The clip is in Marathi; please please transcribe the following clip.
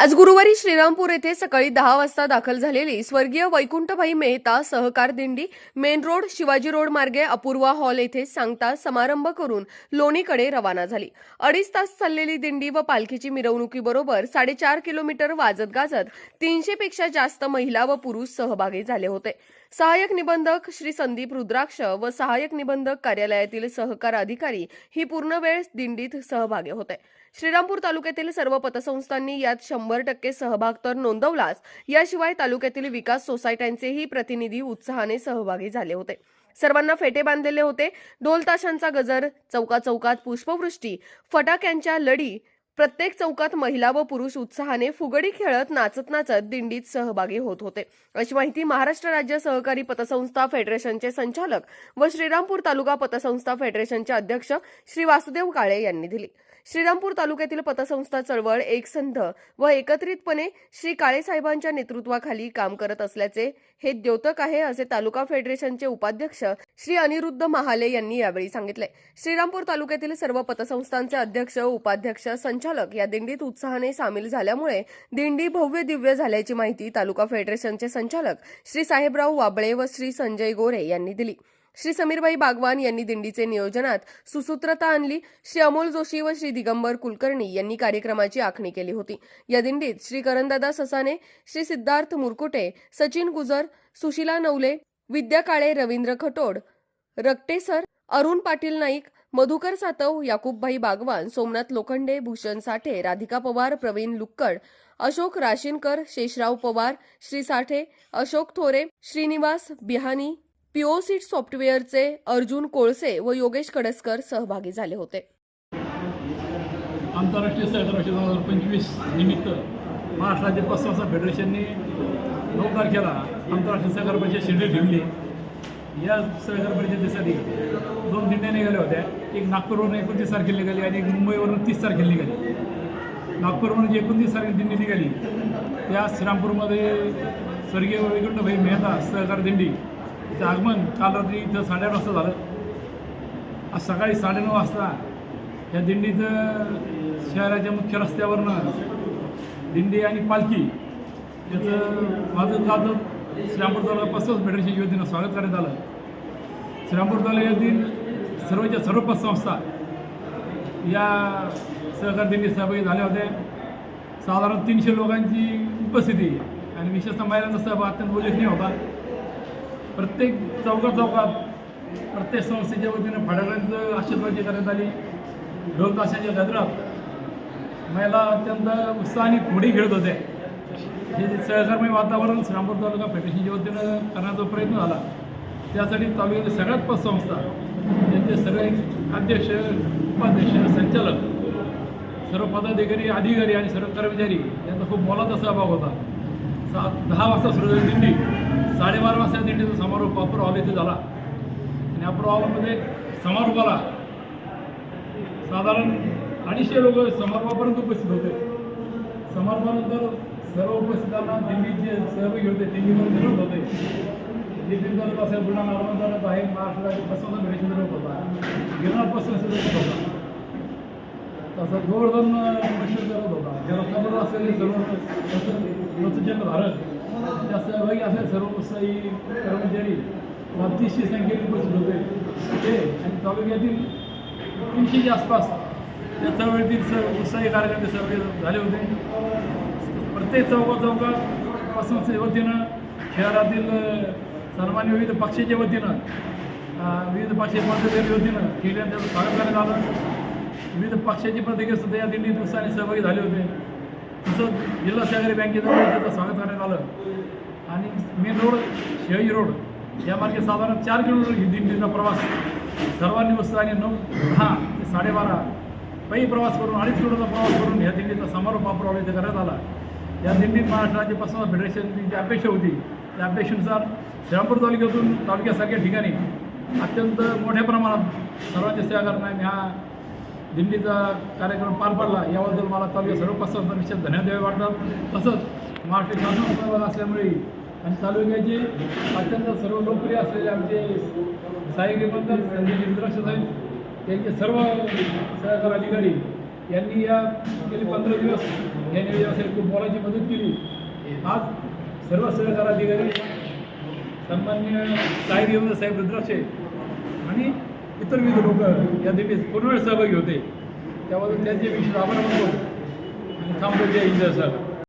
आज गुरुवारी श्रीरामपूर येथे सकाळी दहा वाजता दाखल झालेली स्वर्गीय वैकुंठभाई मेहता सहकार दिंडी मेन रोड शिवाजी रोड मार्गे अपूर्वा हॉल येथे सांगता समारंभ करून लोणीकडे रवाना झाली. अडीच तास चाललेली दिंडी व पालखीची मिरवणुकीबरोबर साडेचार किलोमीटर वाजत गाजत तीनशे पेक्षा जास्त महिला व पुरुष सहभागी झाले होते. सहाय्यक निबंधक श्री संदीप रुद्राक्ष व सहाय्यक निबंधक कार्यालयातील सहकार अधिकारी ही पूर्ण वेळ दिंडीत सहभागी होते. श्रीरामपूर तालुक्यातील सर्व पतसंस्थांनी यात शंभर शंभर टक्के सहभाग तर नोंदवलाच याशिवाय तालुक्यातील विकास सोसायट्यांचेही प्रतिनिधी उत्साहाने सहभागी झाले होते. सर्वांना फेटे बांधलेले होते. ढोल ताशांचा गजर चौका चौकात पुष्पवृष्टी फटाक्यांच्या लढी प्रत्येक चौकात महिला व पुरुष उत्साहाने फुगडी खेळत नाचत नाचत दिंडीत सहभागी होत होते. अशी माहिती महाराष्ट्र राज्य सहकारी पतसंस्था फेडरेशनचे संचालक व श्रीरामपूर तालुका पतसंस्था फेडरेशनचे अध्यक्ष श्री वासुदेव काळे यांनी दिली. श्रीरामपूर तालुक्यातील पतसंस्था चळवळ एक संघ व एकत्रितपणे श्री काळेसाहेबांच्या नेतृत्वाखाली काम करत असल्याचे हे द्योतक आहे असे तालुका फेडरेशनचे उपाध्यक्ष श्री अनिरुद्ध महाले यांनी यावेळी सांगितले. श्रीरामपूर तालुक्यातील सर्व पतसंस्थांचे अध्यक्ष उपाध्यक्ष संचालक या दिंडीत उत्साहाने सामील झाल्यामुळे दिंडी भव्य दिव्य झाल्याची माहिती तालुका फेडरेशनचे संचालक श्री साहेबराव वाबळे व श्री संजय गोरे यांनी दिली. श्री समीरबाई बागवान यांनी दिंडीचे नियोजनात सुसूत्रता आणली. श्री अमोल जोशी व श्री दिगंबर कुलकर्णी यांनी कार्यक्रमाची आखणी केली होती. या दिंडीत श्री करंदादा ससाने श्री सिद्धार्थ मुरकुटे सचिन गुजर सुशिला नवले विद्या काळे रवींद्र खटोड रक्टेसर अरुण पाटील नाईक मधुकर सातव याकूबभाई बागवान सोमनाथ लोखंडे भूषण साठे राधिका पवार प्रवीण लुक्कड अशोक राशीनकर शेषराव पवार श्री साठे अशोक थोरे श्रीनिवास बिहानी पीओसीट सॉफ्टवेअरचे अर्जुन कोळसे व योगेश कडसकर सहभागी झाले होते. आंतरराष्ट्रीय सहकार वर्ष दोन हजार पंचवीस निमित्त महाराष्ट्र राज्य पतसंस्था फेडरेशनने नऊ तारखेला आंतरराष्ट्रीय सहकार परिषद शेड्यूल ठेवली. या सहकार परिषदेसाठी दोन दिंड्या निघाल्या होत्या. एक नागपूरवरून एकोणतीस तारखेला निघाली आणि एक मुंबईवरून तीस तारखेला निघाली. नागपूरवरून जी एकोणतीस तारखेला दिंडी निघाली त्या श्रीरामपूरमध्ये स्वर्गीय वैकुंठभाई मेहता सहकार दिंडी तिचं आगमन काल रात्री इथं साडेआठ वाजता झालं. आज सकाळी साडेनऊ वाजता या दिंडीचं शहराच्या मुख्य रस्त्यावरनं दिंडी आणि पालखी याचं वाजत गाजत श्रीरामपूर तालुका पतसंस्था फेडरेशनच्या वतीनं स्वागत करण्यात आलं. श्रीरामपूर तालुक्यातील सर्वच्या सर्व पतसंस्था या सहकार दिंडीत सहभागी झाल्या होत्या. साधारण तीनशे लोकांची उपस्थिती आणि विशेषतः महिलांचा सहभाग अत्यंत उल्लेखनीय होता. प्रत्येक चौका चौकात प्रत्येक संस्थेच्या वतीनं फटाक्यांचं आशीर्वादी करण्यात आली ढोल ताशाच्या गजरात महिला अत्यंत उत्साहाने फुगडी खेळत होत्या. हे जे सहकर्मी वातावरण श्रामपूर तालुका फेडरेशनच्या वतीनं करण्याचा प्रयत्न झाला. त्यासाठी तालुक्यातील सगळ्यात पतसंस्था त्यांचे सगळे अध्यक्ष उपाध्यक्ष संचालक सर्व पदाधिकारी अधिकारी आणि सर्व कर्मचारी यांचा खूप मोलाचा सहभाग होता. सात दहा वाजता सुरू झाली दिंडी. साडेबारा वाजता दिंडीचा समारोप अपूर हॉल इथे झाला. आणि अपूर हॉलमध्ये समारोपाला साधारण अडीचशे लोक समारोपापर्यंत उपस्थित होते. समारोपानंतर सर्व उपस्थितांना दिल्लीचे सहभागी होते. दिल्लीमध्ये मिळत होते. दिल्ली तालुका असेल बुलढाणा अहमद तालुका आहे महाराष्ट्र राज्य पसंत होता. गिरणार पसंत होता. तसं गोवर्धन करत होता. ज्याला खबर असलेले सर्व धारक त्या सहभागी असेल सर्व उत्साही कर्मचारी. बत्तीसशे संख्येने उपस्थित होते. ते आणि तालुक्यातील तीनशेच्या आसपास त्या चळवळीतील स उत्साही कार्यकर्ते सहभागी झाले होते. प्रत्येक चौका चौकात वतीनं शहरातील सर्वांनी विविध पक्षाच्या वतीनं विविध पक्षाच्या पदाधिकारी वतीनं केल्या त्याचं स्वागत करण्यात आलं. विविध पक्षाचे प्रतिनिधी सुद्धा या दिंडीत उत्साहाने सहभागी झाले होते. तसंच जिल्हा सहकारी बँकेजवळ त्याचं स्वागत करण्यात आलं. आणि मेन रोड शिवाजी रोड यामार्गे साधारण चार किलोमीटर ही दिंडीचा प्रवास. सर्वांनी उत्साहाने नऊ दहा ते साडेबारा पायी प्रवास करून अडीच किलोमीटरचा प्रवास करून या दिंडीचा समारोप वापरावा इथे करण्यात आला. या दिंडीत महाराष्ट्र राज्य पसंत फेडरेशनची जी अपेक्षा होती त्या अपेक्षेनुसार श्रीरामपूर तालुक्यातून तालुक्यासारख्या ठिकाणी अत्यंत मोठ्या प्रमाणात सर्वांच्या सहकार्याने हा दिंडीचा कार्यक्रम पार पडला याबद्दल मला तालुक्या सर्व पसंत निश्चित धन्यवाद द्यावे वाटतात. तसंच महाराष्ट्र शासन असल्यामुळे आणि तालुक्याचे अत्यंत सर्व लोकप्रिय असलेले आमचे सहाय्यक संजय रुद्राक्ष साहेब त्यांचे सर्व सहकार अधिकारी यांनी या गेले पंधरा दिवस यांनी असेल खूप मोलाची मदत केली. आज सर्व सहकार अधिकारी सन्मान्य साहेब साहेब रुद्राक्षे आणि इतर विविध लोक या दिंडीत पूर्णवेळ सहभागी होते. त्याबद्दल त्यांचे विषय आभार म्हणतो आणि थांबतो. जय हिंद सर